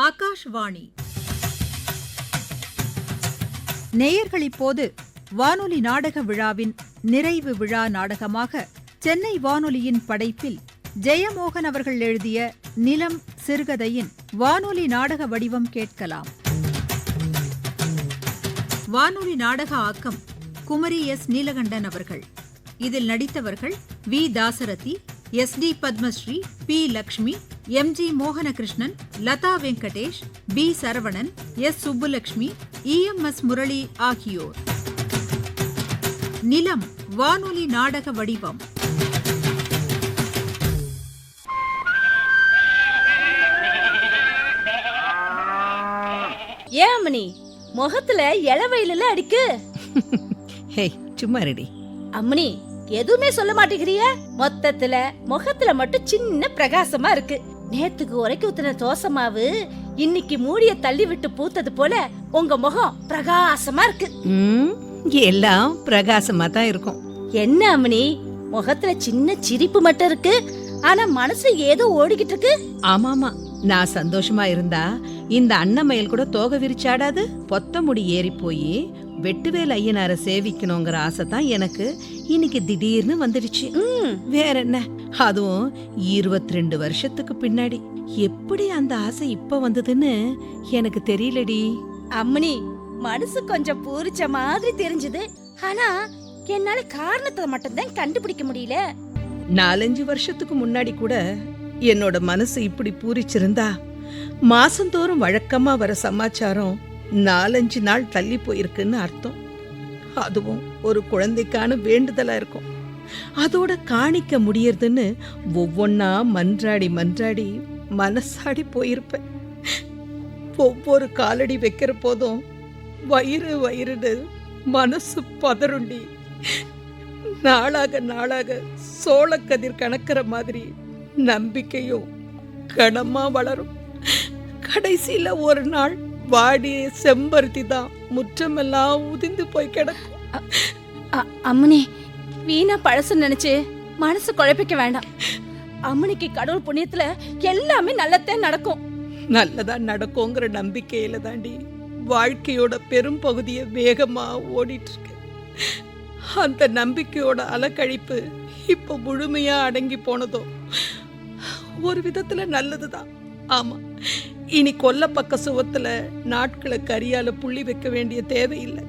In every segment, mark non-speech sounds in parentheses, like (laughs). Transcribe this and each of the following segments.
ஆகாஷ்வாணி. நேயர்கள் இப்போது வானொலி நாடக விழாவின் நிறைவு விழா நாடகமாக சென்னை வானொலியின் படைப்பில் ஜெயமோகன் அவர்கள் எழுதிய நிலம் சிறுகதையின் வானொலி நாடக வடிவம் கேட்கலாம். வானொலி நாடக ஆக்கம் குமரி எஸ். நீலகண்டன் அவர்கள். இதில் நடித்தவர்கள் V. Dasarathi S T Padmashri P Lakshmi M G Mohanakrishnan Latha Venkatesh P Saravanan S Subbulakshmi E M S Murali ஆகியோர். நிலம் வானொலி நாடக வடிவம். ஏன் அம்மனி முகத்துல இளவெயில அடிக்கு. (laughs) சும்மா ரெடி அம்மனி எதுவுமே சொல்ல மாட்டேங்கிறிய? மொத்தத்துல முகத்துல மட்டும் சின்ன பிரகாசமா இருக்கு. நேத்துக்கு உரைக்கு ஊத்துன தோசை மாவு இன்னைக்கு மூடிய தள்ளி விட்டு பூத்தது போல உங்க முகம் பிரகாசமா இருக்கு. ம் எல்லாம் பிரகாசமா தான் இருக்கும். என்ன அம்மனி முகத்துல சின்ன சிரிப்பு மட்டும் இருக்கு. ஆனா மனசு ஏதோ ஓடிக்கிட்டு இருக்கு. ஆமாமா நான் சந்தோஷமா இருந்தா இந்த அன்னமயில் கூட தோகை விரிச்சாடாது? பொத்த முடி ஏறி போய் வெட்டுவேல் ஐயனார சேவிக்கணுங்கிற ஆசை தான் எனக்கு. இன்னைக்கு திடீர்னு வந்துடுச்சு. வேற என்ன? அதுவும் இருபத்தி ரெண்டு வருஷத்துக்கு பின்னாடி. எப்படி அந்த ஆசை இப்ப வந்ததுன்னு எனக்கு தெரியலடி. அம்மனி மனசு கொஞ்சம் பூரிச்ச மாதிரி தெரிஞ்சது. ஆனா என்னால காரணத்தை மட்டும்தான் கண்டுபிடிக்க முடியல. நாலஞ்சு வருஷத்துக்கு முன்னாடி கூட என்னோட மனசு இப்படி பூரிச்சிருந்தா மாசந்தோறும் வழக்கமா வர சமாச்சாரம் நாலஞ்சு நாள் தள்ளி போயிருக்குன்னு அர்த்தம். அதுவும் ஒரு குழந்தைக்கான வேண்டுதலா இருக்கும். அதோட காணிக்க முடியறதுன்னு ஒவ்வொன்னா மன்றாடி மன்றாடி மனசாடி போயிருப்பேன். ஒவ்வொரு காலடி வைக்கிற போதும் வயிறு வயிறுன்னு மனசு பதறுண்டி. நாளாக நாளாக சோளக்கதிர் கணக்கிற மாதிரி நம்பிக்கையும் கனமா வளரும். கடைசியில ஒரு நாள் வாடிய செம்பருத்தி தான். முற்றமெல்லாம் உதிர்ந்து போய் கிடக்கும். அம்மனி வீணா பழசு நினைச்சு மனசு குழப்பிக்க வேண்டாம். அம்மனிக்கு கடவுள் புண்ணியத்துல எல்லாமே நல்லத்தான் நடக்கும். நல்லதா நடக்குங்கிற நம்பிக்கையில தாண்டி வாழ்க்கையோட பெரும் பகுதியை வேகமா ஓடிட்டு இருக்கு அந்த நம்பிக்கையோட அலக்கழிப்பு இப்ப முழுமையா அடங்கி போனதோ ஒரு விதத்துல நல்லதுதான். ஆமா இனி கொல்ல பக்க சுவத்துல நாட்களை கரியால புள்ளி வைக்க வேண்டிய தேவையில்லை.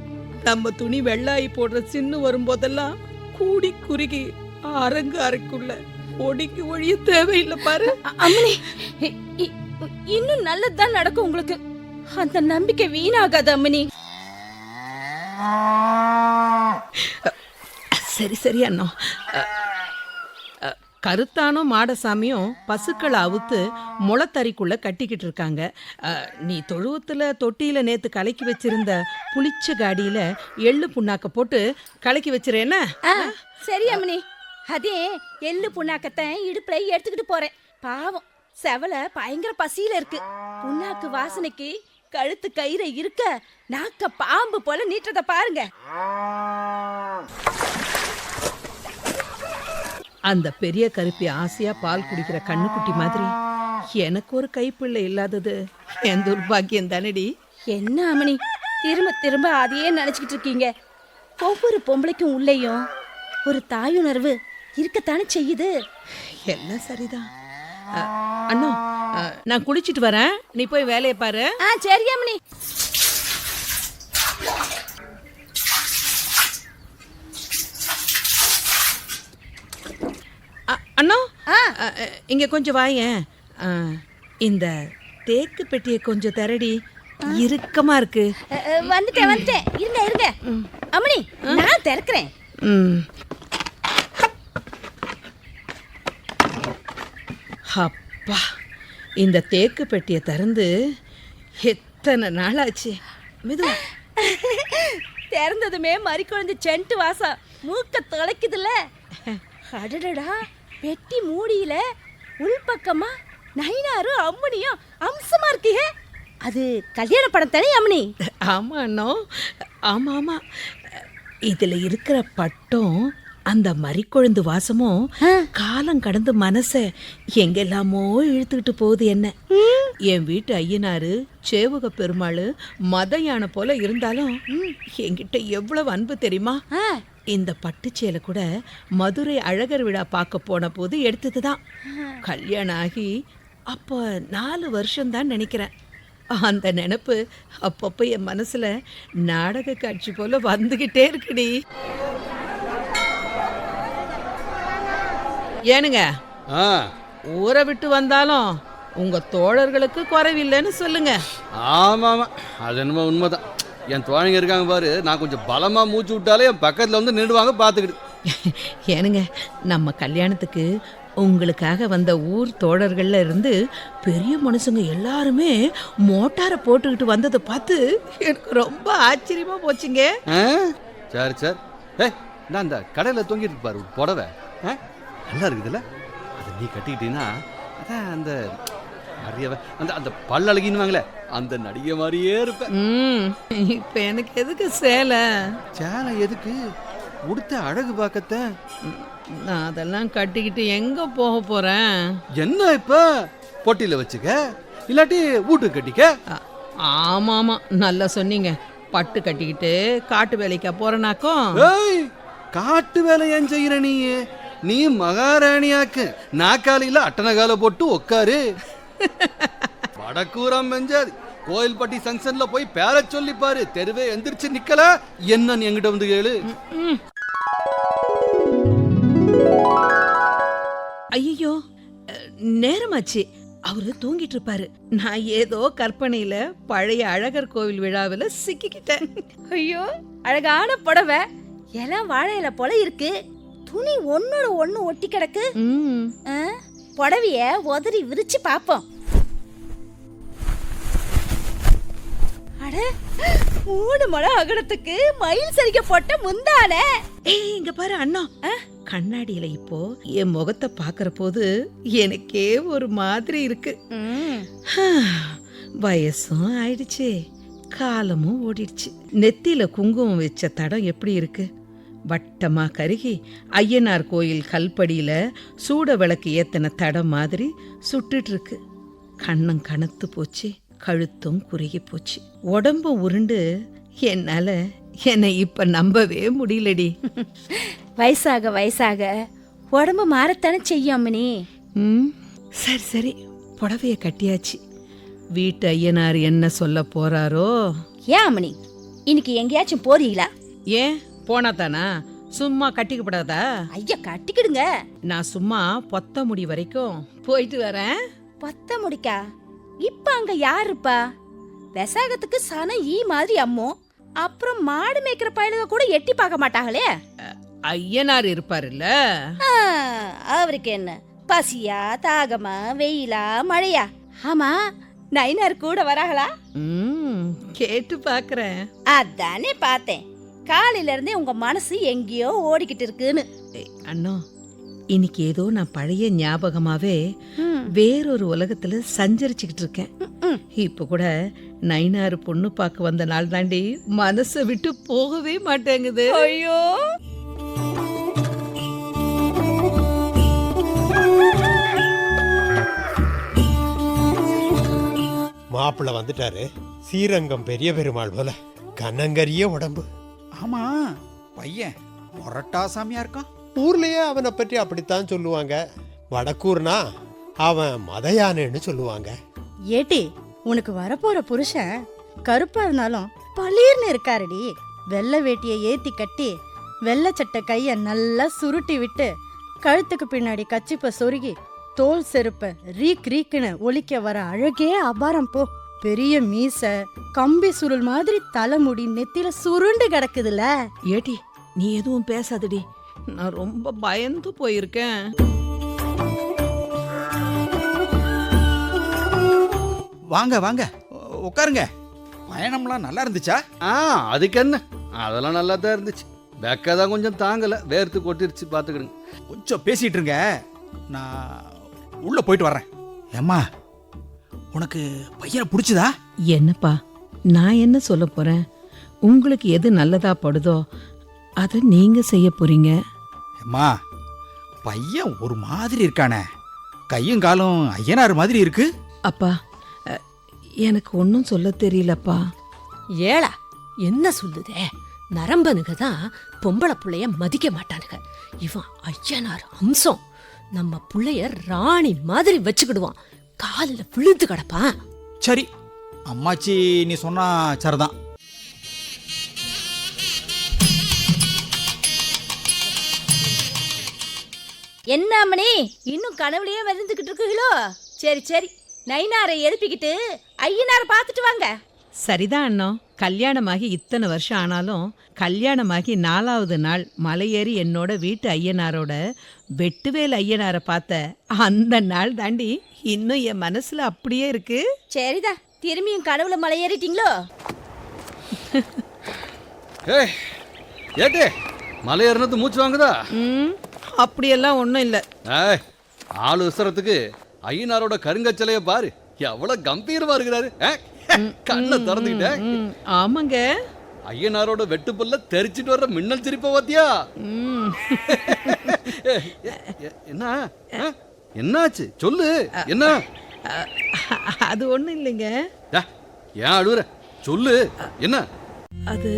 நம்ம துணி வெள்ளாயி போடுற சின்னு வரும்போதெல்லாம் கூடி குறுகி அரங்கு அறைக்குள்ள ஒடுங்கி ஒழிய தேவையில்லை பாரு. அம்மனி இன்னும் நல்லதுதான் நடக்கும் உங்களுக்கு. அந்த நம்பிக்கை வீணாகாது அம்மனி. சரி சரி அண்ணா. கருத்தானும் மாடசாமியும் பசுக்களை அவுத்து முளத்தறிக்குள்ள கட்டிக்கிட்டு இருக்காங்க. நீ தொழுவத்துல தொட்டியில நேத்து கலக்கி வச்சிருந்த புளிச்ச காடியில எள்ளு புண்ணாக்க போட்டு கலக்கி வச்சிரேன ஆ, சரி அம்மனி. அதே எள்ளு புண்ணாக்கத்தை இடுப்புல எடுத்துக்கிட்டு போறேன். பாவம் செவல பயங்கர பசியில இருக்கு. புண்ணாக்கு வாசனைக்கு கழுத்து கயிறை இருக்க நாக்க பாம்பு போல நீட்டுறத பாருங்க. அந்த பெரிய கருப்பி ஆசையா பால் குடிக்கிற கண்ணுக்குட்டி மாதிரி. எனக்கு ஒரு கைப்பிள்ளை இல்லாதது. என் துர்பாக்கியம் தானடி? என்ன அம்மனி திரும்ப திரும்ப அதையே நினைச்சுக்கிட்டு இருக்கீங்க. ஒவ்வொரு பொம்பளைக்கும் உள்ளேயும் ஒரு தாயுணர்வு இருக்கத்தானே செய்யுது. எல்லாம் சரிதான். அண்ணா நான் குளிச்சிட்டு வரேன். நீ போய் வேலையை பாரு. ஆ சரி அம்மனி அண்ணா இங்க கொஞ்சம் வாயேன். இந்த தேக்கு பெட்டியை கொஞ்சம் தரடி. இறுக்கமா இருக்கு. வந்துட்டேன் வந்துட்டேன். இருங்க இருங்க. அம்மனி நான் திறக்கிறேன். அப்பா இந்த தேக்கு பெட்டியை திறந்து எத்தனை நாள் ஆச்சு மெதுவா. திறந்ததுமே மறி குழந்தை சென்ட் வாசம் மூக்க தொலைக்குதுல்ல. அடடடா. பெட்டி மூடியில உள்பக்கமா நைனாரும் அம்மனியும் அம்சமா இருக்கே அது கல்யாண படம் தானே அம்மனி? ஆமா அண்ணா. ஆமா ஆமா. இதுல இருக்கிற பட்டம் அந்த மறிக்கொழுந்து வாசமும். காலம் கடந்து மனச எங்கெல்லாமோ இழுத்துக்கிட்டு போகுது என்ன. என் வீட்டு ஐயனாரு சேவக பெருமாள் மத யானை போல இருந்தாலும் என்கிட்ட எவ்வளவு அன்பு தெரியுமா? இந்த பட்டுச்சேலை கூட மதுரை அழகர் விழா பார்க்க போன போது எடுத்ததுதான். கல்யாணம் ஆகி அப்போ நாலு வருஷம்தான் நினைக்கிறேன். அந்த நினப்பு அப்பப்போ என் மனசுல நாடக காட்சி போல வந்துகிட்டே இருக்குடி. ஏனுங்க ஊரை விட்டு வந்தாலும் உங்க தோழர்களுக்கு குறைவில்லைன்னு சொல்லுங்க. ஆமாம் ஆமாம் அது என்னமோ உண்மைதான். என் தோழங்க இருக்காங்க பாரு நான் கொஞ்சம் பலமாக மூச்சு விட்டாலே என் பக்கத்தில் வந்து நின்றுவாங்க பார்த்துக்கிட்டு (laughs) ஏனுங்க நம்ம கல்யாணத்துக்கு உங்களுக்காக வந்த ஊர் தோழர்கள்ல இருந்து பெரிய மனுஷங்க எல்லாருமே மோட்டாரை போட்டுக்கிட்டு வந்ததை பார்த்து எனக்கு ரொம்ப ஆச்சரியமா போச்சுங்க. சரி சரி. ஏய் நான் அந்த கடையில் தொங்கிட்டு இருக்கு பாரு ஒரு புடவை. நல்லா இருக்குதுல்ல அதை நீ கட்டிக்கிட்டீங்கன்னா அதான் அந்த நிறைய அந்த அந்த பல்லழகின்னுவாங்களே அந்த நடிகை மாதிரியே இருப்பேன் ம் இப்போ எனக்கு எதுக்கு சேலை? சேலை எதுக்கு? உடுத்த அழகு பார்க்கத்த. நான் அதெல்லாம் கட்டிக்கிட்டு எங்க போக போறேன்? என்ன இப்ப? பொட்டியில் வச்சுக்க இல்லாட்டி வீட்டுக்கு கட்டிக்க? ஆமா ஆமா நல்லா சொன்னீங்க. பட்டு கட்டிக்கிட்டு காட்டு வேலைக்கா போறேனாக்கும். ஏய் காட்டு வேலை ஏன் செய்யற நீ? நீ மகாராணியாக்கு நாக்காலியில அட்டனகால போட்டு உக்காரு. வடக்கூரம் மெஞ்சாது கோயில்பட்டி சங்ஷன்ல போய் பேர சொல்லி பாரு தெருவே எந்திரிச்சு நிக்கல. என்னன்னு என்கிட்ட வந்து கேளு? ஐயோ நேரமாச்சு. அவரு தூங்கிட்டு இருப்பாரு. நான் ஏதோ கற்பனையில பழைய அழகர் கோவில் விழாவில் சிக்கிக்கிட்டேன். ஐயோ அழகான புடவை. எல்லாம் வாழை இலை போல இருக்கு. துணி ஒன்னோட ஒண்ணு ஒட்டி கிடக்கு. புடவைய உதறி விரிச்சு பாப்போம். அட மூணு மழை அகலத்துக்கு மயில் சரிக்க போட்ட முந்தானே. ஏய் இங்க பாரு அண்ணா. கண்ணாடியில இப்போ என் முகத்தை பாக்குற போது எனக்கே ஒரு மாதிரி இருக்கு. வயசும் ஆயிடுச்சு காலமும் ஓடிடுச்சு. நெத்தியில குங்குமம் வச்ச தடம் எப்படி இருக்கு? வட்டமா கருகி ஐயனார் கோயில் கல்படியில சூட விளக்கு ஏத்தின தடம் மாதிரி சுட்டுட்டு இருக்கு கண்ணம் கனத்து போச்சு கழுத்தும் குறுகி போச்சு. உடம்பும் உருண்டு என்னால என்னை இப்ப நம்பவே முடியலடி. வயசாக வயசாக. உடம்பு மாறத்தானே செய்யும் அம்மனி. ம் சரி சரி. புடவைய கட்டியாச்சு. வீட்டு ஐயனார் என்ன சொல்ல போறாரோ? ஏன் அம்மனி? இன்னைக்கு எங்கேயாச்சும் போறீங்களா? ஏன்? போனா தானா சும்மா கட்டிக்கப்படாதா? ஐயா கட்டிக்கிடுங்க. நான் சும்மா பொத்த முடி வரைக்கும் போயிட்டு வரேன். பத்த முடிக்கா? இப்ப அங்க யார் இருப்பா விசாகத்துக்கு சன ஈ மாதிரி அம்மோ. அப்புறம் மாடு மேய்க்கிற பயலுக கூட எட்டி பார்க்க மாட்டாங்களே? ஐயனார் இருப்பாருல்ல? ஆ, அவருக்கு என்ன? பசியா தாகமா வெயிலா மழையா? ஆமா நைனார் கூட வராங்களா? ம் கேட்டு பாக்குறேன். அதானே பார்த்தேன். காலையில இருந்தே உங்க மனசு எங்கேயோ ஓடிக்கிட்டு இருக்குன்னு. ஏய், அண்ணா இன்னைக்கு ஏதோ நான் பழைய ஞாபகமாவே வேறொரு உலகத்துல சஞ்சரிச்சுக்கிட்டு இருக்கேன். இப்ப கூட நைனாறு பொண்ணு பார்க்க வந்த நாள் தாண்டி மனசை விட்டு போகவே மாட்டேங்குது. ஐயோ. மாப்பிள்ளை வந்துட்டாரு. ஸ்ரீரங்கம் பெரிய பெருமாள் போல. கனங்கரிய உடம்பு. ஆமா. பையன் மொரட்டா சாமியா இருக்கான் ஊர்லயே அவனை பற்றி அப்படித்தான் சொல்லுவாங்க. வடக்கூர்னா அவன் மதயானேன்னு சொல்லுவாங்க. ஏட்டி உனக்கு வரப்போற புருஷன் கருப்பா இருந்தாலும் பளீர்னு இருக்காருடி. வெள்ளை வேட்டியை ஏத்தி கட்டி வெள்ளை சட்டை கைய நல்லா சுருட்டி விட்டு கழுத்துக்கு பின்னாடி கச்சிப்ப சொருகி தோல் செருப்ப ரீக் ரீக்குன்னு ஒலிக்க வர அழகே அபாரம் போ. பெரிய மீச கம்பி சுருள் மாதிரி தலைமுடி நெத்தில சுருண்டு கிடக்குதுல. ஏடி நீ எதுவும் பேசாதடி. நான் ரொம்ப பயந்து போயிருக்கேன். வாங்க வாங்க. உட்காருங்க பயணம்லாம் நல்லா இருந்துச்சா? ஆ அதுக்கு என்ன அதெல்லாம் நல்லா தான் இருந்துச்சு. வெக்க தான் கொஞ்சம் தாங்கல. வேர்த்து கொட்டிருச்சு பார்த்துக்கிடுங்க கொஞ்சம் பேசிட்டு இருங்க. நான் உள்ள போயிட்டு வர்றேன். ஏம்மா உனக்கு பையனை பிடிச்சதா? என்னப்பா நான் என்ன சொல்ல போறேன்? உங்களுக்கு எது நல்லதா படுதோ அதை நீங்க செய்ய போறீங்க. அம்மா பையன் ஒரு மாதிரி இருக்கானே. கையும் காலும் ஐயனார் மாதிரி இருக்கு. அப்பா எனக்கு ஒன்றும் சொல்ல தெரியலப்பா. ஏழா என்ன சொல்லுதே? நரம்பனுங்க தான் பொம்பளை புள்ளைய மதிக்க மாட்டானுங்க இவன் ஐயனார் அம்சம். நம்ம புள்ளைய ராணி மாதிரி வச்சுக்கிடுவான். காலில் விழுந்து கிடப்பான். சரி அம்மாச்சி நீ சொன்னா சரிதான். என்ன அம்மணி இன்னும் கனவுலயே விழுந்துகிட்டு இருக்கீங்களோ? சரி சரி நைனாரை எழுப்பிக்கிட்டு ஐயனாரை பார்த்துட்டு வாங்க. சரிதான் அண்ணம் கல்யாணமாகி இத்தனை வருஷம் ஆனாலும் கல்யாணமாகி நாலாவது நாள் மலையேறி என்னோட வீட்டு ஐயனாரோட வெட்டுவேல் ஐயனாரை பார்த்த அந்த நாள் தாண்டி இன்னும் என் மனசுல அப்படியே இருக்கு. சரிதா திரும்பியும் கனவுல மலை ஏறிட்டீங்களோ ஏய் ஏட்டே மலை ஏறினது மூச்சு வாங்குதா? ம் அப்படியெல்லாம் ஒன்றும் இல்லை. ஏய் ஆளு விசரத்துக்கு ஐயனாரோட கருங்கச்சலைய பாரு. எவ்வளவு கம்பீரமா இருக்கிறாரு. ஆ? (laughs) கண்ணை திறந்துக்கிட்டேன் ஆமாங்க. ஐயனாரோட வெட்டுப்புல்ல தெரிச்சிட்டு வர்ற மின்னல் சிரிப்ப பாத்தியா (laughs) என்ன? என்னாச்சு? சொல்லு. என்ன? அது ஒன்றும் இல்லைங்க. ஏன் அழுவுற? சொல்லு. என்ன? அது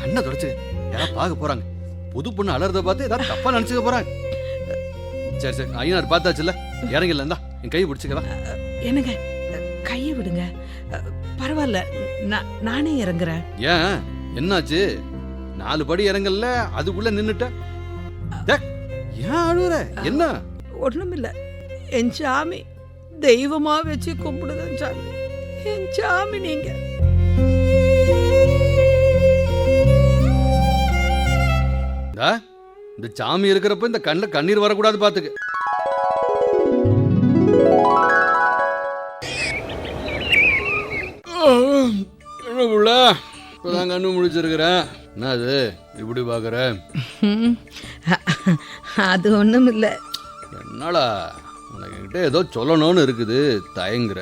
கண்ணை தொடச்சு. யாராவது பார்க்க போறாங்க. புது பொண்ணு அலறத பார்த்து ஏதாவது தப்பா நினைச்சுக்க போறாங்க. சரி சரி. ஐயனார் பார்த்தாச்சுல்ல? இறங்கல இருந்தா என் கை பிடிச்சுக்கவா என்னங்க? கையை விடுங்க. பரவாயில்ல நான் இறங்குறேன். ஏன்? என்னாச்சு? நாலு படி இறங்கல்ல அதுக்குள்ள நின்னுட்ட? ஏன் அழுவுற? என்ன? ஒண்ணுமில்ல. என் சாமி தெய்வமா வச்சு கும்பிடுதேன் சாமி. என் சாமி நீங்க. இந்த சாமி இருக்கிறப்ப இந்த கண்ணில் கண்ணீர் வரக்கூடாது பாத்துக்க. என்ன புள்ள இப்பதான் கண்ணு முடிச்சிருக்கிறேன் என்ன அது இப்படி பாக்குற ம், அது ஒண்ணுமில்ல என்னடா? உனக்கிட்ட ஏதோ சொல்லணும்னு இருக்குது தயங்குற.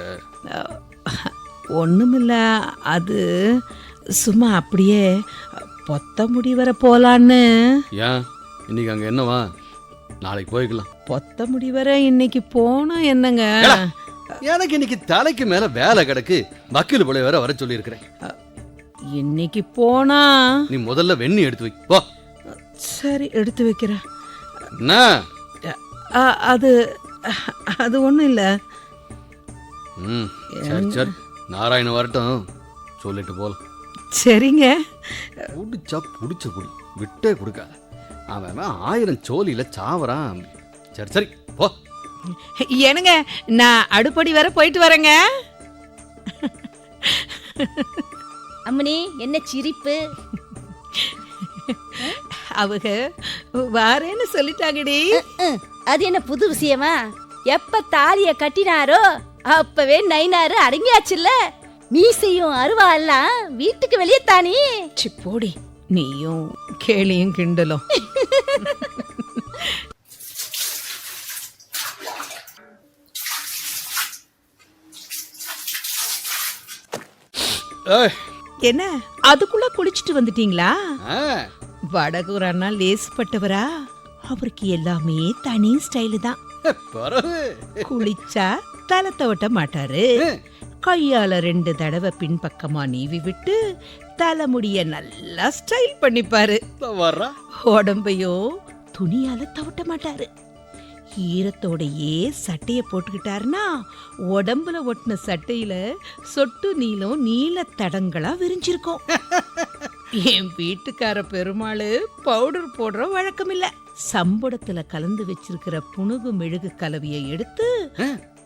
ஒண்ணுமில்ல அது சும்மா அப்படியே பொத்த முடி வர போலான்னு. ஏன்? இன்னைக்கு அங்க என்னவா? நாளைக்கு போய்க்கலாம். பொத்த முடி வர இன்னைக்கு போனா என்னங்க. எனக்கு இன்னைக்கு தலைக்கு மேல வேலை கிடக்கு. வக்கீல் பிள்ளை வேற வர சொல்லியிருக்கிறேன். இன்னைக்கு போனா? நீ முதல்ல வெண்ணி எடுத்து வை. போ சரி எடுத்து வைக்கிறேன். என்ன? அது அது ஒண்ணும் இல்ல. ம் சரி சரி. நாராயண வரட்டும். சொல்லிட்டு போலாம் சரிங்க. பிடிச்சா பிடிச்ச குடி. விட்டே கொடுக்காத. அவன் ஆயிரம் சோலியில சாவறான். சரி சரி. போ. என்னங்க நான் அடுப்படி வர போயிட்டு வரேங்க. அம்மனி என்ன சிரிப்பு? அவங்க வாரேன்னு சொல்லிட்டாங்கடி. அது என்ன புது விஷயமா? எப்ப தாலிய கட்டினாரோ அப்பவே நைனாரு அடங்கியாச்சுல்ல? மீசையும் அருவா எல்லாம் வீட்டுக்கு வெளியே தானே? சி போடி நீயும் கேலியும் கிண்டலும். (laughs) என்ன? அதுக்குள்ள குளிச்சுட்டு வந்துட்டீங்களா? வடகூர் அண்ணா லேசுப்பட்டவரா அவருக்கு எல்லாமே தனி ஸ்டைலு தான். குளிச்சா தலை தவட்ட மாட்டாரு. கையால ரெண்டு தடவை பின்பக்கமா நீவி விட்டு தலைமுடிய நல்லா ஸ்டைல் பண்ணிப்பாரு. உடம்பையோ துணியால தவட்ட மாட்டாரு. ஈரத்தோடையே சட்டைய போட்டுக்கிட்டாருன்னா உடம்புல ஒட்டின சட்டையில சொட்டு நீளம் நீல தடங்களா விரிஞ்சிருக்கும். என் வீட்டுக்கார பெருமாள் பவுடர் போடுற வழக்கம் இல்ல சம்படத்துல கலந்து வச்சிருக்கிற புனுகு மெழுகு கலவையை எடுத்து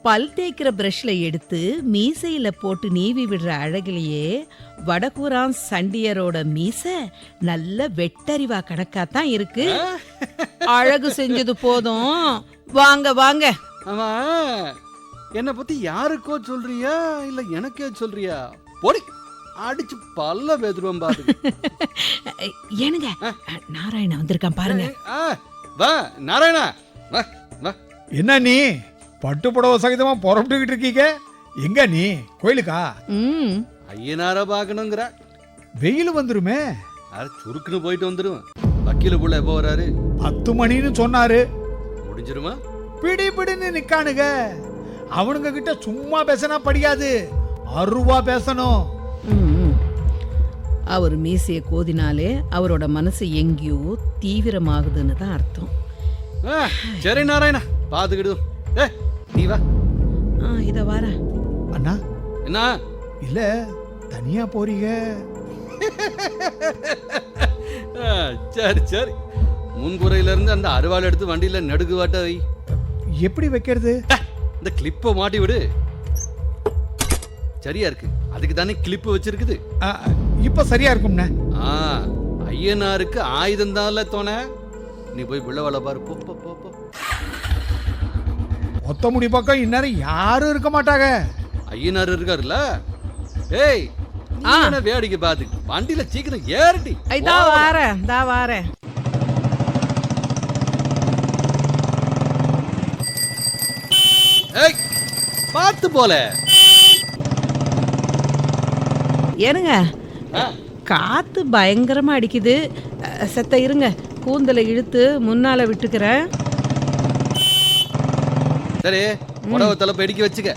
பல் தேய்க்கிற பிரஷ்ல எடுத்து மீசையில போட்டு நீவி விடுற அழகிலேயே வடகூரான் சண்டியரோட மீச நல்ல வெட்டறிவா கணக்காத்தான் இருக்கு. அழகு செஞ்சது போதும். வாங்க வாங்க. ஆமா என்னை பத்தி யாருக்கோ சொல்றியா? இல்ல எனக்கே சொல்றியா? போடி. அடிச்சு பல்ல பேத்துருவோம் பாத்து (laughs) ஏனுங்க நாராயணன் வந்திருக்கான் பாருங்க. ஆ, வா நாராயணா. வா வா. என்ன நீ? பட்டு புடவை சகிதமா புறப்பட்டுக்கிட்டு இருக்கீங்க? எங்க நீ? கோயிலுக்கா? ம். ஐயனார பார்க்கணுங்கிற. வெயில் வந்துருமே. அது சுருக்குன்னு போயிட்டு வந்துடும் வக்கீல புள்ள எப்போ வராரு பத்து மணின்னு சொன்னாரு. முடிஞ்சிருமா பிடி பிடின்னு நிக்கானுங்க. அவனுங்க கிட்ட சும்மா பேசினா படியாது. அருவா பேசணும். ம். அவர் மீசையை கோதினாலே அவரோட மனசு எங்கேயோ தீவிரமாகுதுன்னு தான் அர்த்தம். ஆ, சரி நாராயணா பாத்துக்கிடுவோம் ஏ நீ வா. ஆ இதை வரேன். அண்ணா. என்ன? இல்ல தனியா போறீங்க. ஆ, சரி சரி. முன்குறையில இருந்து அந்த அருவாள் எடுத்து வண்டியில நடுக்கு வாட்ட வை. எப்படி வைக்கிறது? இந்த கிளிப்பை மாட்டி விடு. சரியா இருக்கு. அதுக்கு தானே கிளிப்பு வச்சிருக்குது. இப்ப சரியா இருக்கும்ண்ணே. ஆ ஐயனாருக்கு ஆயுதம் தான்ல தோண. நீ போய் வேலை பாரு. போ போ போ போ. ஒத்த முடி பக்கம் இந்நேரம் யாரும் இருக்க மாட்டாங்க. ஐயனார் இருக்காருல்ல? ஏய் நீ என்ன வேடிக்கை பாத்து வண்டியில சீக்கிரம் ஏறிட்டி. இதா வாரேன் இதா வாரேன். பார்த்து போல. ஏனுங்க காத்து பயங்கரமா அடிக்குது. செத்த இருங்க கூந்தலை இழுத்து முன்னால விட்டுக்கிறேன். சரி புடவை தலைப்பு இடிக்க வச்சுக்க.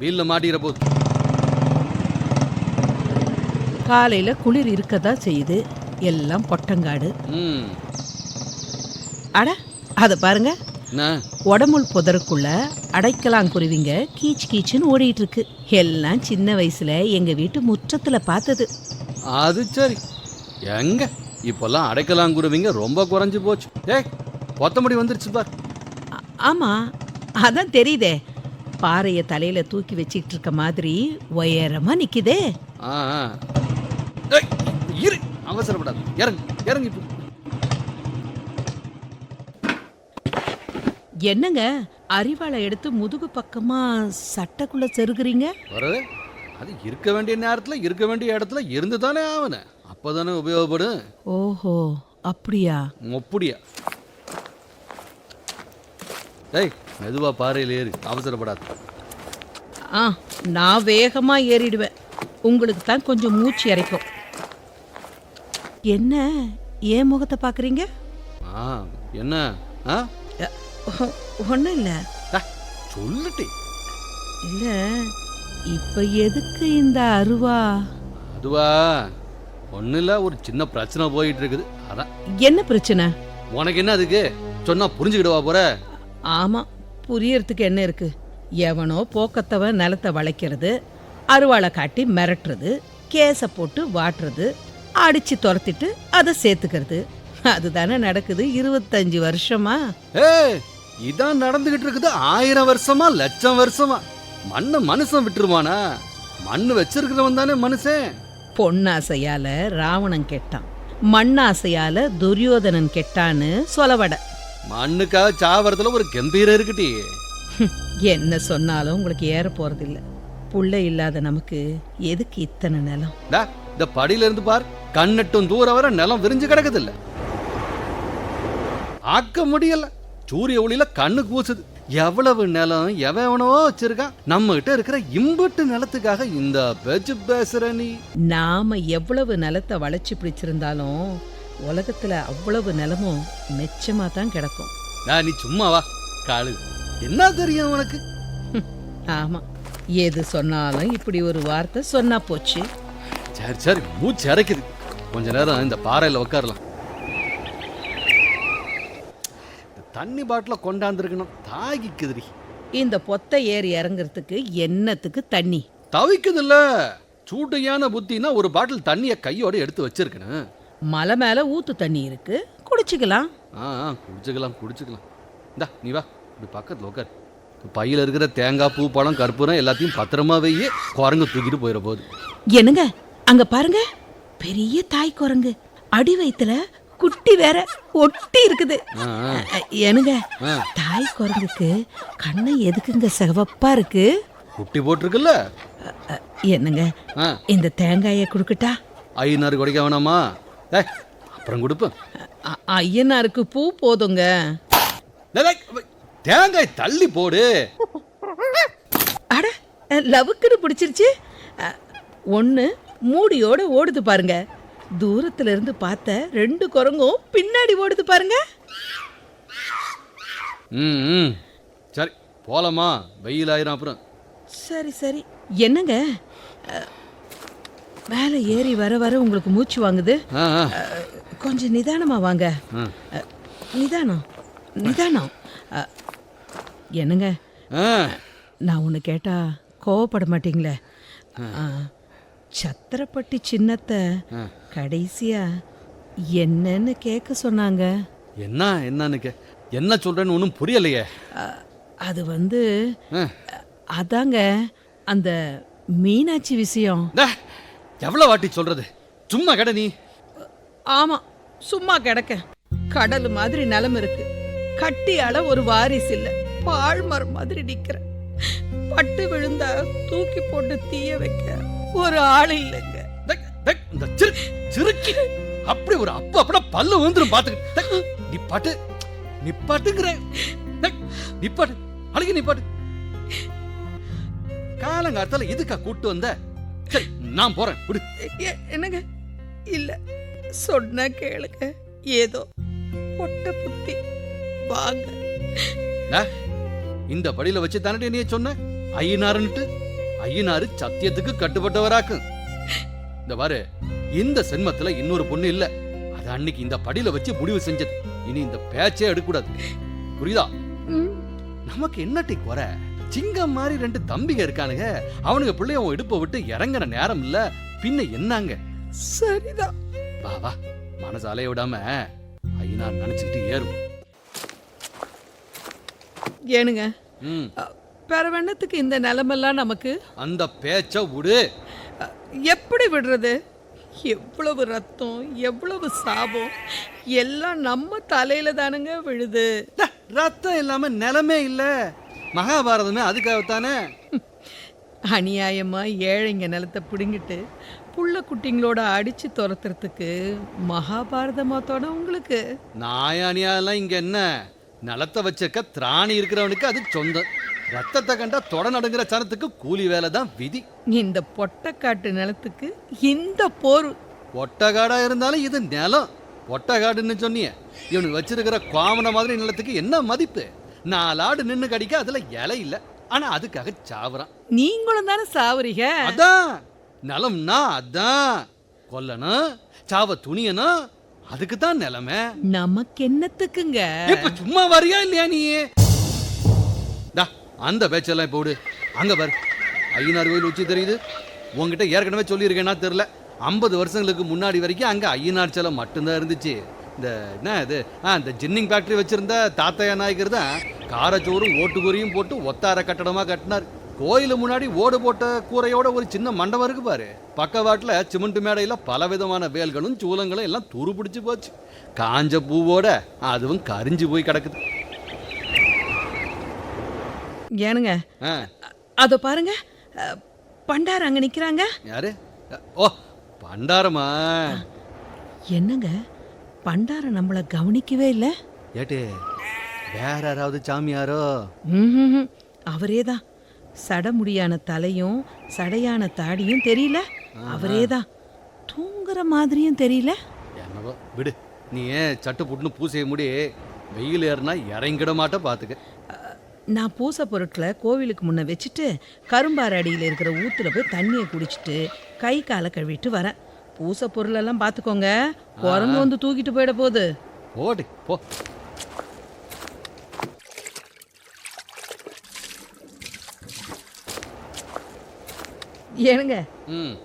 வீல்ல மாட்டிக்கிற போது. காலையில குளிர் இருக்கதான் செய்யுது. எல்லாம் பொட்டங்காடு. அட அதை பாருங்க. உடம்புள் புதருக்குள்ள அடைக்கலாங்குருவிங்க கீச் கீச்சுன்னு ஓடிட்டு இருக்கு எல்லாம் சின்ன வயசுல எங்க வீட்டு முற்றத்துல பார்த்தது. அது சரி. எங்க? இப்பெல்லாம் அடைக்கலாங்குருவிங்க ரொம்ப குறைஞ்சு போச்சு. ஏய் கொத்தமடி வந்துருச்சு பார். ஆமா அதான் தெரியுதே. பாறைய தலையில தூக்கி வச்சிட்டு இருக்க மாதிரி உயரமா நிக்குதே. இரு அவசரப்படாது. இறங்கு இறங்கு என்னங்க? அரிவாளை எடுத்து முதுகு பக்கமா சட்டைக்குள்ள செருகுறீங்க? வரவே அது இருக்க வேண்டிய நேரத்துல இருக்க வேண்டிய இடத்துல இருந்து தானே ஆவன அப்பதானே உபயோகப்படும் ஓஹோ அப்படியா? மொப்புடியா. ஏய் மெதுவா பாறையில் ஏறு. அவசரப்படாது. ஆ நான் வேகமா ஏறிடுவேன். உங்களுக்கு தான் கொஞ்சம் மூச்சு இறைக்கும். என்ன? ஏன் முகத்தை பார்க்குறீங்க ஆ என்ன? ஆ? ஒன்றும் இல்லை ஆ, சொல்லுட்டி. இல்லை இப்போ எதுக்கு இந்த அருவா? அதுவா ஒன்றும் இல்லை ஒரு சின்ன பிரச்சனை போயிட்டு இருக்குது அதான். என்ன பிரச்சனை? உனக்கு என்ன அதுக்கு? சொன்னா புரிஞ்சுக்கிடுவா போற? ஆமாம் புரியறதுக்கு என்ன இருக்கு? எவனோ போக்கத்தவன் நிலத்தை வளைக்கிறது அருவாளை காட்டி மிரட்டுறது கேஸை போட்டு வாட்டுறது அடிச்சு துரத்திட்டு அதை சேர்த்துக்கிறது. அதுதானே நடக்குது இருபத்தஞ்சு வருஷமா? ஏய் இதான் நடந்துகிட்டு இருக்குது ஆயிரம் வருஷமா லட்சம் வருஷமா. மண்ணை மனுஷன் விட்டுருவானா? மண்ணு வச்சிருக்கிறவன் தானே மனுஷன். பொன்னாசையால ராவணன் கெட்டான். மண்ணாசையால துரியோதனன் கெட்டான்னு சொலவட மண்ணுக்காக சாவறதுல ஒரு கம்பீரம் இருக்குட்டி என்ன சொன்னாலும் உங்களுக்கு ஏற போறதில்ல. புள்ள இல்லாத நமக்கு எதுக்கு இத்தனை நிலம்? டா, இந்த படியில இருந்து பார் கண்ணெட்டும் தூரம் வர நிலம் விரிஞ்சு கிடக்குது இல்ல. ஆக்க முடியல. சூரிய ஒளியில கண்ணு கூசுது எவ்வளவு நிலம் எவனோ வச்சிருக்கான். நம்ம கிட்ட இருக்கிற இம்புட்டு நிலத்துக்காக இந்த பேச்சு பேசுற நீ. நாம எவ்வளவு நிலத்தை வளைச்சு பிடிச்சிருந்தாலும் உலகத்துல அவ்வளவு நிலமும் மெச்சமா தான் கிடக்கும். டா, நீ சும்மா வா. காலு. என்ன தெரியும் உனக்கு? (laughs) ஆமா. எது சொன்னாலும் இப்படி ஒரு வார்த்தை சொன்னா போச்சு. சரி சரி. மூச்சு அரைக்குது. கொஞ்ச நேரம் இந்த பாறையில உட்காரலாம் இந்த தண்ணி பாட்டில கொண்டாந்துருக்கணும். தாகிக்குதுடி. இந்த பொத்தை ஏறி இறங்குறதுக்கு என்னத்துக்கு தண்ணி? தவிக்குது இல்ல சூட்டையான புத்தினா ஒரு பாட்டில் தண்ணியை கையோட எடுத்து வச்சிருக்கணும். மலை மேல ஊத்து தண்ணி இருக்கு. குடிச்சுக்கலாம். ஆ ஆ, குடிச்சுக்கலாம் குடிச்சுக்கலாம். இந்தா நீ வா. இப்படி பக்கத்தில் உட்கார் பையில இருக்கிற தேங்காய் பூ பழம் கற்பூரம் எல்லாத்தையும் பத்திரமா வையே குரங்கு தூக்கிட்டு போயிட போகுது. என்னங்க? அங்க பாருங்க. பெரிய தாய் குரங்கு. அடி வயித்துல குட்டி வேற ஒட்டி இருக்குது. ஆ. தாய் குரங்குக்கு கண்ணு எதுக்குங்க சிவப்பா இருக்கு? குட்டி போட்டிருக்குல்ல? என்னங்க இந்த தேங்காயை கொடுக்கட்டா? ஐநூறு குடிக்க வேணாமா? அப்புறம் கொடுப்பேன் ஐயனாருக்கு பூ போதுங்க. தேங்காய் தள்ளி போடு. அட லவுக்குன்னு பிடிச்சிருச்சு. ஒண்ணு மூடியோட ஓடுது பாருங்க. தூரத்துல இருந்து பார்த்த ரெண்டு குரங்கும் பின்னாடி ஓடுது பாருங்க. ம் சரி போலாமா? வெயில் ஆயிரும் அப்புறம். சரி சரி. என்னங்க? மேலே ஏறி வர வர உங்களுக்கு மூச்சு வாங்குது. கொஞ்சம் நிதானமா வாங்க. நிதானம் நிதானம். என்னங்க? நான் ஒன்று கேட்டா கோவப்பட மாட்டீங்களே? சத்திரப்பட்டி சின்னத்தை கடைசியா என்னன்னு கேட்க சொன்னாங்க. என்ன என்னன்னு கே என்ன சொல்றேன்னு ஒன்றும் புரியலையே. அது வந்து. அதாங்க அந்த மீனாட்சி விஷயம். டே, எவ்வளவு வாட்டி சொல்றது? சும்மா கடை நீ. ஆமா சும்மா கிடக்க. கடல் மாதிரி நிலம் இருக்கு. கட்டியால ஒரு வாரிசு இல்ல. பாழ்மரம் மாதிரி நிக்கிற. பட்டு விழுந்தா தூக்கி போட்டு தீய வைக்க. ஒரு ஆள் இல்லைங்க. இந்த சிறு சிறுக்கி. அப்படி ஒரு அப்ப அப்பட பல்லு வந்துரும் பாத்துக்கிட்டு நீ பாட்டு நீ பாட்டுங்கிற. நீ பாட்டு அழகி நீ பாட்டு. காலங்காத்தால எதுக்கா கூட்டு வந்த? சரி நான் போறேன் விடு. என்னங்க? இல்ல சொன்ன கேளுங்க. ஏதோ பொட்ட புத்தி. வாங்க. இந்த படியில வச்சு தானே நீ சொன்ன? ஐயனாருன்னுட்டு ஐயனாரு சத்தியத்துக்கு கட்டுப்பட்டவராக்கும் இந்த பாரு இந்த சென்மத்துல இன்னொரு பொண்ணு இல்ல. அது அன்னைக்கு இந்த படியில வச்சு முடிவு செஞ்சது. இனி இந்த பேச்சே எடுக்கக்கூடாது. புரியுதா? நமக்கு என்னட்டி குறை? சிங்கம் மாதிரி ரெண்டு தம்பிங்க இருக்கானுங்க. அவனுங்க பிள்ளைய உன் இடுப்பை விட்டு இறங்குற நேரம் இல்ல. பின்ன என்னங்க? சரிதான். வா வா. மனசு அலைய விடாம ஐயனார் நினைச்சுக்கிட்டு ஏறும் ஏனுங்க. ம். பெறவண்ணத்துக்கு இந்த நிலமெல்லாம் நமக்கு? அந்த பேச்ச விடு. எப்படி விடுறது? எவ்வளவு ரத்தம் எவ்வளவு சாபம் எல்லாம் நம்ம தலையில தானுங்க விழுது. ரத்தம் இல்லாம நிலமே இல்ல. மகாபாரதமே அதுக்காகத்தானே? அநியாயமா ஏழைங்க நிலத்தை பிடுங்கிட்டு புள்ள குட்டிங்களோட அடிச்சு துரத்துறதுக்கு மகாபாரதமாத்தோட உங்களுக்கு? நாயானியாலாம் இங்க என்ன? நிலத்தை வச்சிருக்க திராணி இருக்கிறவனுக்கு அது சொந்தம். ரத்தத்தை கண்டா தொட நடுங்கிற சனத்துக்கு கூலி வேலை தான் விதி. இந்த பொட்டக்காட்டு நிலத்துக்கு இந்த போர். ஒட்டகாடா இருந்தாலும் இது நிலம். ஒட்டகாடுன்னு சொன்னியே. இவனுக்கு வச்சிருக்கிற கோமன மாதிரி நிலத்துக்கு என்ன மதிப்பு? நாலாடு நின்னு கடிக்க அதுல இலை இல்ல. ஆனா அதுக்காக சாவறான். நீங்களும் தானே சாவறீங்க? அதான். நிலம்னா அதான். கொல்லணும் சாவ துணியணும் அதுக்கு தான் நிலமே. நமக்கு என்னத்துக்குங்க? இப்ப சும்மா வரியா இல்லையா நீ? டா அந்த பேச்செல்லாம் இப்போ விடு அங்க பாரு. ஐயனார் கோயில் உச்சி தெரியுது? உங்ககிட்ட ஏற்கனவே சொல்லியிருக்கேன்னா தெரில ஐம்பது வருஷங்களுக்கு முன்னாடி வரைக்கும் அங்கே ஐயனார் சிலை மட்டும்தான் இருந்துச்சு. இந்த என்ன இது? ஆ இந்த ஜின்னிங் ஃபேக்ட்ரி வச்சிருந்த தாத்தையா நாயக்கர் தான் காரச்சோறும் ஓட்டுக்குறியும் போட்டு ஒத்தார கட்டடமாக கட்டினார். கோயிலு முன்னாடி ஓடு போட்ட கூரையோட ஒரு சின்ன மண்டபம் இருக்கு பாரு. பக்கவாட்டில் சிமெண்ட் மேடையில் பல விதமான வேல்களும் சூலங்களும் எல்லாம் துரு பிடிச்சி போச்சு. காஞ்ச பூவோட அதுவும் கரிஞ்சு போய் கிடக்குது. ஏனுங்க அதோ பாருங்க பண்டார் அங்க நிக்கிறாங்க. யாரு? ஓ பண்டாரமா? என்னங்க பண்டாரம் நம்மள கவனிக்கவே இல்லை? ஏட்டே வேற யாராவது சாமியாரோ. அவரேதான். சடமுடியான தலையும் சடையான தாடியும் தெரியல? அவரேதான். தூங்குற மாதிரியும் தெரியல? என்னவோ விடு. நீ ஏன் சட்டு புட்டுன்னு பூசைய முடி வெயில் ஏறினா இறங்கிட மாட்ட பார்த்துக்க நான் பூசை பொருட்களை கோவிலுக்கு முன்ன வச்சுட்டு கரும்பாறு அடியில் இருக்கிற ஊத்துல போய் தண்ணியை குடிச்சிட்டு கை காலை கழுவிட்டு வரேன். பூசை பொருளெல்லாம் பார்த்துக்கோங்க. குரங்கு வந்து தூக்கிட்டு போயிட போகுது. போடி போ. ஏனுங்க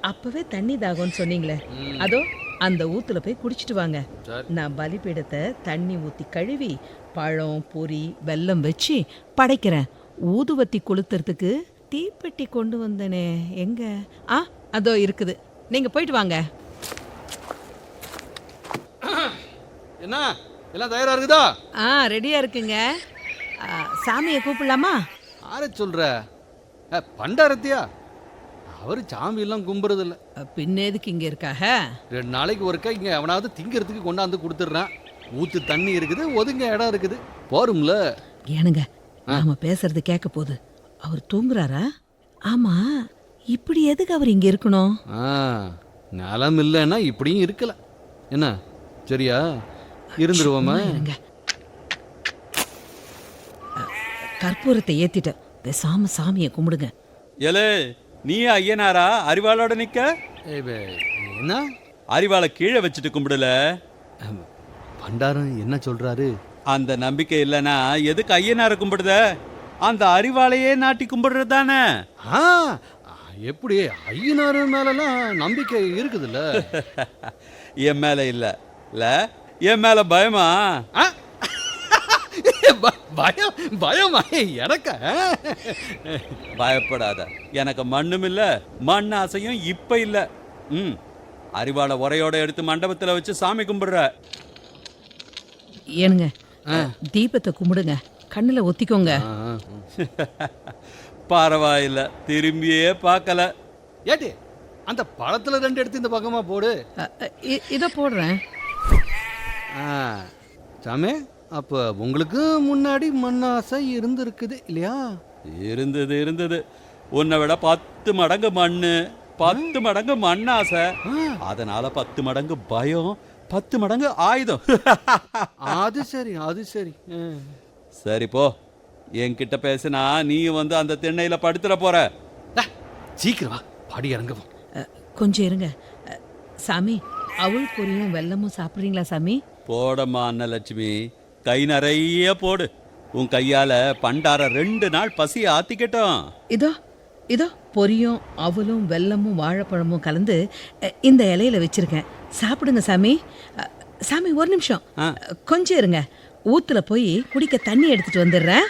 அப்பவே தண்ணி தாகம்னு சொன்னீங்களே. அதோ அந்த ஊத்துல போய் குடிச்சிட்டு வாங்க. நான் பலிபீடத்தை தண்ணி ஊத்தி கழுவி பழம் பொரி வெல்லம் வச்சு படைக்கிறேன். ஊதுவத்தி கொளுத்துறதுக்கு தீப்பெட்டி கொண்டு வந்தனே. எங்க? ஆ அதோ இருக்குது. நீங்க போயிட்டு வாங்க. என்ன? எல்லாம் தயாரா இருக்குதா? ஆ ரெடியா இருக்குங்க. சாமியை கூப்பிடலாமா? யாரை சொல்ற? பண்டாரத்தியா அவரு சாமி எல்லாம் கும்புறது இல்ல பின்ன எதுக்கு இங்க இருக்காக? ரெண்டு நாளைக்கு ஒருக்கா இங்க அவனாவது திங்கிறதுக்கு கொண்டாந்து கொடுத்துட்றான். ஊத்து தண்ணி இருக்குது ஒதுங்க இடம் இருக்குது. போரும்ல? ஏனுங்க நாம பேசுறது கேட்க போகுது அவர் தூங்குறாரா? ஆமா இப்படி எதுக்கு அவர் இங்க இருக்கணும்? ஆ நிலம் இல்லைன்னா இப்படியும் இருக்கலாம். என்ன சரியா? இருந்துருவோமா? கற்பூரத்தை ஏத்திட்ட பேசாம சாமியை கும்பிடுங்க. ஏலே நீ ஐயனாரா? அறிவாளோட நிக்க? என்ன? அறிவாளை கீழே வச்சுட்டு கும்பிடல. பண்டாரம் என்ன சொல்றாரு? அந்த நம்பிக்கை இல்லைன்னா எதுக்கு ஐயனாரை கும்பிடுத? அந்த அறிவாளையே நாட்டி கும்பிடுறது தானே? ஆ எப்படி ஐயனார் மேலலாம் நம்பிக்கை இருக்குதுல்ல? (laughs) என் மேல இல்ல. இல்ல என் மேல பயமா? (laughs) பயம் பயமா? எனக்க? பயப்படாத. எனக்கு மண்ணும் இல்ல மண் ஆசையும் இப்ப இல்ல. ம் அறிவாளை உரையோட எடுத்து மண்டபத்துல வச்சு சாமி கும்பிடுற. ஏனுங்க தீபத்தை கும்பிடுங்க கண்ணுல ஒத்திக்கோங்க. பரவாயில்ல திரும்பியே பார்க்கல. ஏட்டி அந்த பழத்துல ரெண்டு எடுத்து இந்த பக்கமா போடு. இத போடுறேன். ஆ, சாமி அப்போ உங்களுக்கு முன்னாடி மண்ணாசை இருந்திருக்குது இல்லையா? இருந்தது இருந்தது. உன்னை விட பத்து மடங்கு மண்ணு பத்து மடங்கு மண் ஆசை அதனால பத்து மடங்கு பயம் பத்து மடங்கு ஆயுதம். அது சரி அது சரி. சரி போ. என்கிட்ட பேசினா நீ வந்து அந்த திண்ணையில படுத்துற போற. சீக்கிரம் வா. படி இறங்குவோம் கொஞ்சம் இருங்க. சாமி அவள் பொரியும் வெல்லமும் சாப்பிடுறீங்களா சாமி? போடம்மா அன்னலட்சுமி. கை நிறைய போடு. உன் கையால பண்டார ரெண்டு நாள் பசி ஆத்திக்கட்டும். இதோ இதோ பொரியும் அவலும் வெல்லமும் வாழைப்பழமும் கலந்து இந்த இலையில வச்சிருக்கேன். சாப்பிடுங்க சாமி. சாமி ஒரு நிமிஷம். கொஞ்சம் இருங்க. ஊத்துல போய் குடிக்க தண்ணி எடுத்துட்டு வந்துடுறேன்.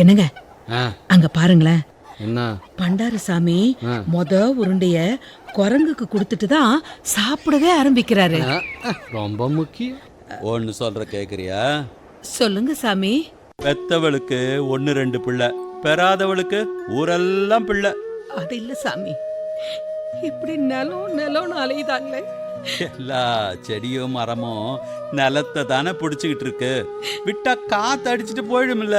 என்னங்க? அங்க பாருங்களேன். என்ன? பண்டார சாமி. மொத உருண்டைய குரங்குக்கு கொடுத்துட்டு தான் சாப்பிடவே ஆரம்பிக்கிறாரு. ரொம்ப முக்கியம். ஒன்னு சொல்ற கேக்குறியா? சொல்லுங்க சாமி. பெத்தவளுக்கு ஒன்னு ரெண்டு பிள்ளை பெறாதவளுக்கு ஊரெல்லாம் பிள்ளை. அது இல்ல சாமி. இப்படி நிலம் நிலம்னு அலையுதாங்களே. எல்லா செடியும் மரமும் நிலத்தை தானே பிடிச்சிக்கிட்டு இருக்கு. விட்டா காத்து அடிச்சிட்டு போயிடும்ல.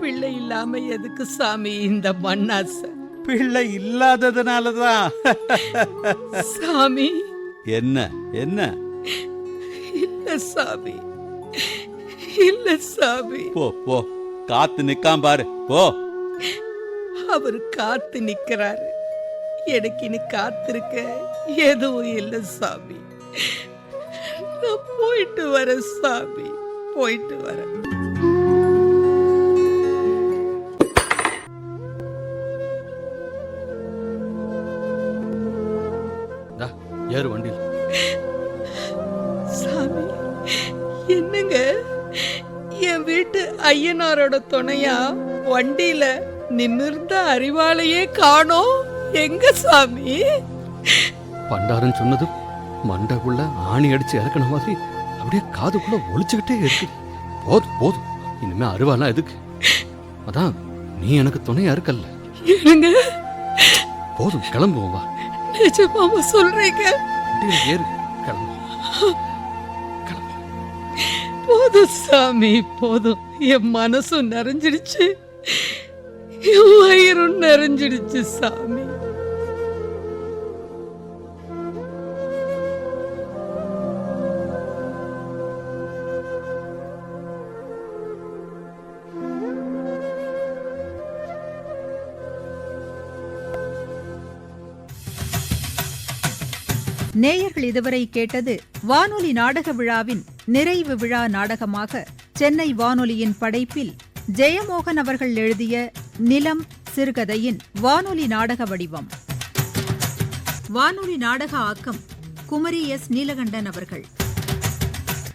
பிள்ளை இல்லாம எதுக்கு சாமி இந்த மண்ணாசை? பிள்ளை இல்லாததுனால தான் சாமி. என்ன என்ன? இல்ல சாமி. இல்ல சாமி. போ போ. காத்து நிக்காம பாரு. போ. அவர் காத்து நிக்கிறாரு. எனக்கு இனி காத்திருக்க எதுவும் இல்ல சாமி. நான் போயிட்டு வரேன் சாமி. போயிட்டு வரேன். டா, ஏறு வண்டியில். ஐயனாரோட துணையா வண்டியில நிமிர்ந்த அறிவாளையே காணோம். எங்க சாமி? பண்டாரன் சொன்னது மண்டைக்குள்ள ஆணி அடிச்சு இறக்குன மாதிரி அப்படியே காதுக்குள்ள ஒழிச்சுக்கிட்டே இருக்கு. போதும் போதும். இனிமே அருவாலாம் எதுக்கு? அதான் நீ எனக்கு துணையா இருக்கல்ல. என்னங்க போதும் கிளம்புவோம் வா. நிஜமாவா சொல்றீங்க? ஏறு கிளம்புவோம். போதும் சாமி போதும். என் மனசும் நிறைஞ்சிடுச்சு. என் வயிறும் நிறைஞ்சிடுச்சு சாமி. நேயர்கள் இதுவரை கேட்டது வானொலி நாடக விழாவின் நிறைவு விழா நாடகமாக சென்னை வானொலியின் படைப்பில் ஜெயமோகன் அவர்கள் எழுதிய நிலம் சிறுகதையின் வானொலி நாடக வடிவம். வானொலி நாடக ஆக்கம் குமரி எஸ். நீலகண்டன் அவர்கள்.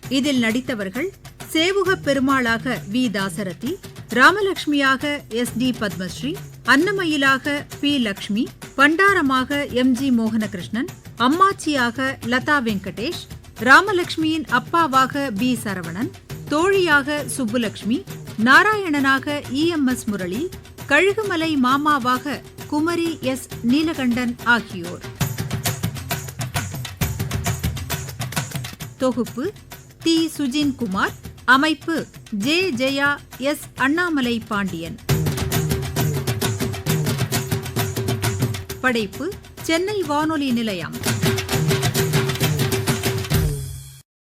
இதில் நடித்தவர்கள் சேவுகப் பெருமாளாக வி. தாசரதி ராமலட்சுமியாக எஸ். டி. பத்மஸ்ரீ அன்னமயிலாக பி. லக்ஷ்மி பண்டாரமாக எம். ஜி. மோகனகிருஷ்ணன் அம்மாச்சியாக லதா வெங்கடேஷ் ராமலட்சுமியின் அப்பாவாக பி. சரவணன் தோழியாக Subbulakshmi நாராயணனாக E M S Murali Kazhugumalai மாமாவாக Kumari S Neelakandan ஆகியோர். தொகுப்பு தி சுஜின் குமார் அமைப்பு ஜே ஜெயா எஸ் அண்ணாமலை பாண்டியன். படைப்பு சென்னை வானொலி நிலையம்.